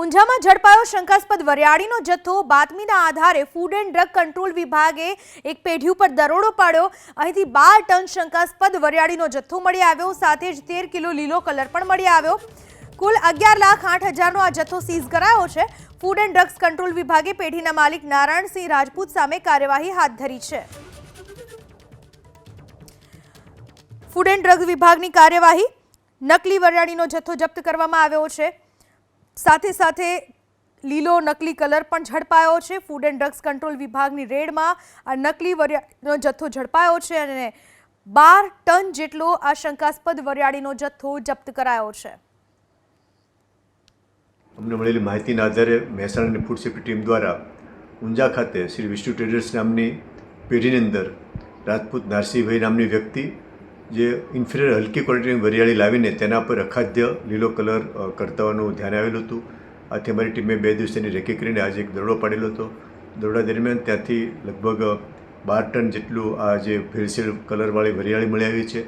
ઊંઝામાં ઝડપાયો શંકાસ્પદ વરિયાળીનો જથ્થો. બાતમીના આધારે ફૂડ એન્ડ ડ્રગ કંટ્રોલ વિભાગે એક પેઢી ઉપર દરોડો પાડ્યો. અહીંથી બાર ટન શંકાસ્પદ વરિયાળીનો જથ્થો મળી આવ્યો. સાથે જ તેર કિલો લીલો કલર પણ મળી આવ્યો. કુલ અગિયાર લાખ આઠ હજારનો આ જથ્થો સીઝ કરાયો છે. ફૂડ એન્ડ ડ્રગ્સ કંટ્રોલ વિભાગે પેઢીના માલિક નારાયણસિંહ રાજપૂત સામે કાર્યવાહી હાથ ધરી છે. ફૂડ એન્ડ ડ્રગ વિભાગની કાર્યવાહી. નકલી વરિયાળીનો જથ્થો જપ્ત કરવામાં આવ્યો છે. સાથે સાથે લીલો નકલી કલર પણ ઝડપાયો છે. ફૂડ એન્ડ ડ્રગ્સ કંટ્રોલ વિભાગની રેડમાં આ નકલી વરિયાળીનો જથ્થો ઝડપાયો છે અને બાર ટન જેટલો આ શંકાસ્પદ વરિયાળીનો જથ્થો જપ્ત કરાયો છે. અમને મળેલી માહિતીના આધારે મહેસાણાની ફૂડ સેફ્ટી ટીમ દ્વારા ઊંઝા ખાતે શ્રી વિષ્ણુ ટ્રેડર્સ નામની પેઢીની અંદર રાજપૂત નારસિંહભાઈ નામની વ્યક્તિ જે ઇન્ફિરિયર હલકી ક્વોલિટીની વરિયાળી લાવીને તેના પર અખાદ્ય લીલો કલર કરતા કરતાવાનું ધ્યાન આવેલું હતું. આથી અમારી ટીમે બે દિવસની રેકી કરીને આજે એક દરોડો પાડેલો હતો. દરોડા દરમિયાન ત્યાંથી લગભગ બાર ટન જેટલું આ જે ભેળસેળ કલરવાળી વરિયાળી મળી આવી છે.